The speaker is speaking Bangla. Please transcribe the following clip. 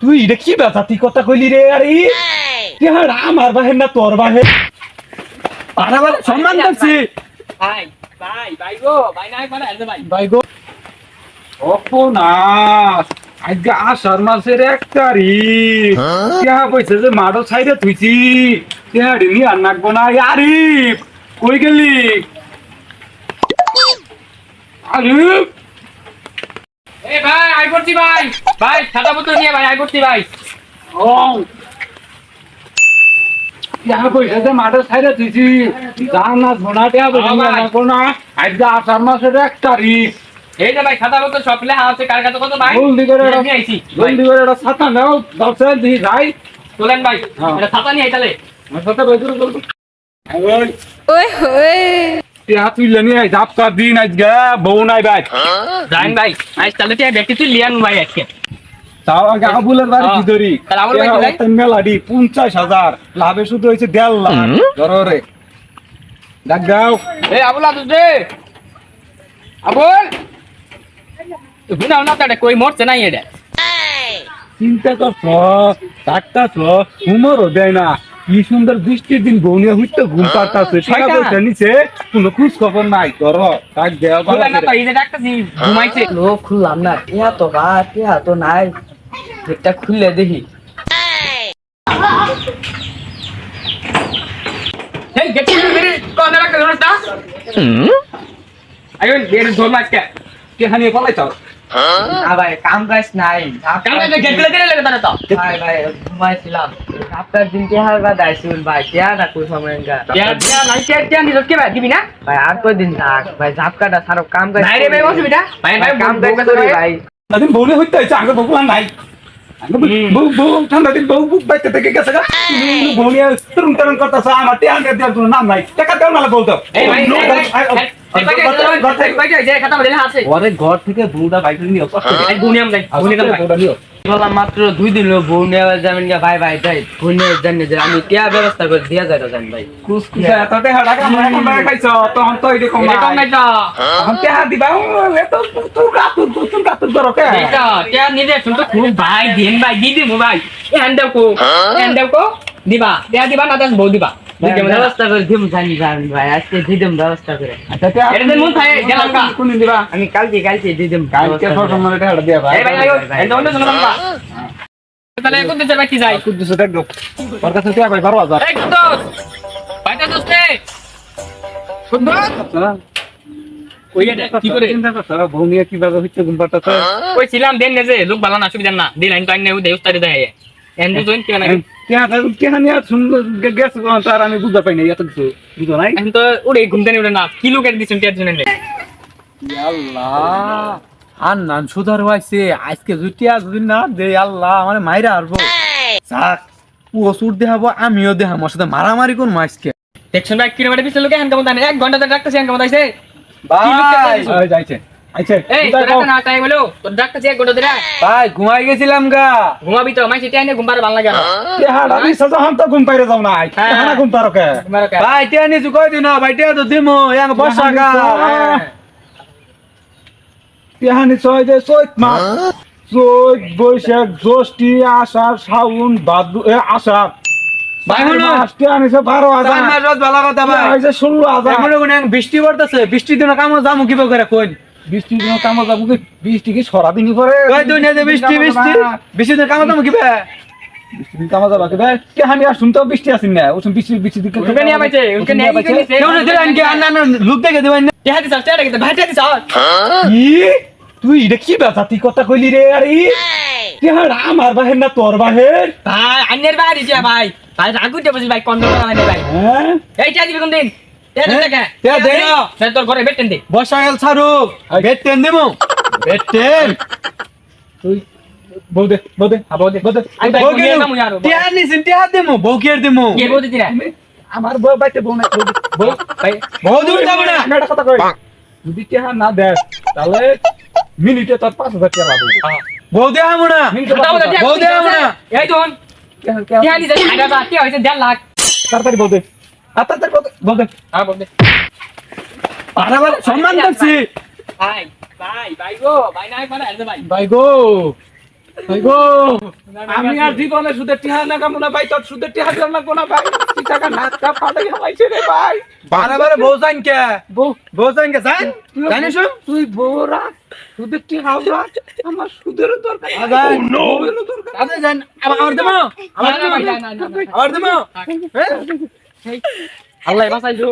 তুই এটা কি তুই কথা কইলি রে আরে হ্যাঁ আমার বাহের না তোর বাহের? পারাবার সম্মান করছি। ভাই ভাই ভাই গো ভাই না ভাই ভাই। গো। অপনাশ আজকে আষাঢ় মাসের এক তারিখ। কেহা কইছে যে মাডো ছাইরে থুইছি। কেহা নি আর নাকবো না আরিফ কই গেলি? আরিফ এ ভাই আই করছি ভাই। ভাই খাতা বোতল নিয়ে ভাই আই করছি ভাই। ও মাডো ছাইরে থুইছি জান না সোনা টেহা বলি ভাই। নাকবো না আজকে আষাঢ় মাসের এক তারিখ। এই যে ভাই খাতা বোতল সব লেখা আছে কার কাছে কত ভাই? জলদি করে এটা- নিয়ে আইছি। জলদি করে একটা ছাতা নাও দশে দিই যাই। তোলেন ভাই হ্যাঁ। এটা ছাতা নিয়ে আইতালে আমার সাথে বেজুর করব ওই ওই। টিয়া তুইলে নিয়ে জাপকা দিন আজকে বউ নাই ভাই জান ভাই আজ তাহলে তুই ব্যক্তি তুই লিয়ান ভাই আজকে। তাও আগে আবুলের বাড়ি। কি ধরি। তাহলে আবুল বাড়ি কি ভাই? মেলাডি পঞ্চাশ হাজার। লাভে শুধু হয়েছে দেড় লাখ। ধরো রে ডাক দাও। এই আবুল আদুস রে আবুল! গুনা না তাড়ে কই মরছে না এটা চিন্তা করছ ডাক্তার ঘুমোরও দেয় না। কি সুন্দর বৃষ্টির দিন বউ নিয়ে হুইতে ঘুম পাড়তাছে টাকা। পয়সা নিচে কোনো খোঁজ খবর নাই ধরো ডাক দেওয়া খুলে না তো এই যে ডাকতেছি ঘুমাইছে। লোক খুললাম না। টিয়া তো গা টিয়া তো নাই। গেটটা খুললে দেখি। এই গেট মেরে কোন রাখতে ধরছ না আইন বের ধর কে হানিয়ে পালাইছ? না ভাই কাম কাজ নাই। কাম কাজে গেট খুলে দিলে লাগে তারা তো। ভাই ভাই ঘুমাইছিলাম। আপনার দিন টিয়া বা দাইছিল ভাই টিয়া না কই সময় দিয়া দিয়া নাই কে কে নিজ কে ভাই? দিবি না? ভাই আর কই দিন থাক? ভাই ঝাপকাটা সারো কাম কাজ নাই রে ভাই অসুবিধা? ভাই ভাই কাম কাম কাজ কাজ করি ভাই। দিন বউ হইতে হয়েছে আগে বউ নাই। বউ- বউ বউ ঠান্ডা দিন বউ বাইতে থেকে গেছে গা। বউ নিয়ে তরুণ তরুণ করতেছে আমার টিয়া নাম নাই। টাকা দেও। না বলতো এই ভাই ঘর থেকে বউটা বাইক নিয়ে নিও বললাম মাত্র দুই দিন বউ নেওয়া যাবেন ভাই ভাই যাই। বউ নিয়ে জানি যে আমি টিয়া ব্যবস্থা করে দিয়া যাই জান ভাই। কুসকুসা এত টাকা টাকা আমরা এখন টাকা খাইছ তখন তো এরকম এটা কম নাই তো। এখন টাকা দিবা এত তুই তুই কে? খুব ভাই দিন ভাই ভাই। দিবা না বউ দিবা। ব্যবস্থা করে দিম জানি জান ভাই আজকে দিদম ব্যবস্থা করে। আচ্ছা এটা মন থাকে গেলাম কা কোন দিবা? আমি কালকে কালকে দিদম কালকে সব সময় টাকা দিয়া ভাই। এই ভাই আইও এটা অন্য জন্য না তাহলে কোন দিন বাকি যাই কুদ্দুস দেখো ওর কাছে টাকা ভাই বারো হাজার। এই কুদ্দুস! বাইটা দোস্তে! কুদ্দুস কি করে? চিন্তা করছ? বউ নিয়ে কীভাবে হচ্ছে ঘুম পাড়তাছে? কই ছিলাম দেন নে যে লোক ভালো না সুবিধা না। দিন আইন নেউ দেয় এন দুজন কি না কেহানি আর সুন্দর গেছ আমি বুঝতে পাই না এত কিছু বুঝো নাই? এখন তো উড়ে ঘুমতে নিবে না কি লোক এর টিয়ার জন্য আল্লাহ আর নান সুধার হয়েছে আজকে জুটিয়া যদি না দে আল্লাহ আমার মাইরা আসব যাক ওষুধ দেখাবো আমিও দেখাবো সাথে মারামারি কোন আজকে। দেখছেন ভাই কিলোমিটার পিছনে লোকে হ্যান কেমন জানে এক ঘণ্টা ধরে ডাক্তার হ্যান কেমন আইছে ভাই! যাইছে। না ভাই ঘুমাই গেছিলাম গা। ঘুমাবি তো মাইছে টিয়া ঘুমবার ভালো লাগে না। তো ঘুম পাইরে যাও নাই। হ্যাঁ। কেহানা ঘুম পারো কে? ঘুমার কে? ভাই টিয়া নিচু কই দিন ভাই তো দিমো ইয়াং বর্ষা গা। ছয় যে চৈত মাস? চৈত বৈশাখ জ্যৈষ্ঠী আষাঢ় শ্রাবণ ভাদ্র এ আষাঢ়। বৃষ্টি পড়তেছে বৃষ্টির দিনে কামো যামু কিবা করে কোন বৃষ্টি দিন কামো যাব কি? বৃষ্টি কি সরা দিনই পরে? কই দুই যে বৃষ্টি বৃষ্টি বৃষ্টি। দিনে কামো যামু কিবা বৃষ্টি দিন কামো যাব কি ভাই কেহানি আর শুনতেও বৃষ্টি আসেন না। ওসব বৃষ্টি বৃষ্টি দিকে উনকে নিয়ে পাইছে উনকে নিয়ে কি নিছে কেউ না দিলেন কি আন্না লুক দেখে দিবেন না। টিয়া দিছ টিয়া দিছ ভাই টিয়া দিছ কি তুই এটা কি ব্যথা তুই কথা কইলি রে? আরে কেহাড়া আমার বাহের না তোর বাহের? ভাই আন্নের দিছে ভাই। ভাই রাগু দে ভাই করা ভাই। হ্যাঁ? এই টিয়া দিবি কোন দিন না। আমার বউ বাইতে বউ নাই বউ দূর যাব না একটা কথা কই। যদি কেহা না দেয় তাহলে মিনিটে তোর পাঁচ হাজার টাকা লাগবে বউ দেখাবো না। বউ দে আমরা। এই বা টিয়া হইছে 1.5 লাখ। তাড়াতাড়ি বউ দে। আর তাড়াতাড়ি বউ দে। হ্যাঁ বল দে পারাবার সম্মান করছি ভাই ভাই ভাই গো ভাই নাই মানে ভাই ভাই গো ভাই গো আমি আর জীবনে সুদের টিহা না ভাই তোর সুদের টিহা না ভাই তুই টাকা নাচটা ফাটাই হামাইছে রে ভাই বারে বারে বউ জান কে বউ বউ জান কে জান জানিস তুই বউ রাখ সুদের টিহা রাখ আমার সুদেরও দরকার আজান। বউয়েরও দরকার আরে আমার দেবো আমার দেবো। আমার দেবো হ্যাঁ আল্লাহ বাঁচাইছো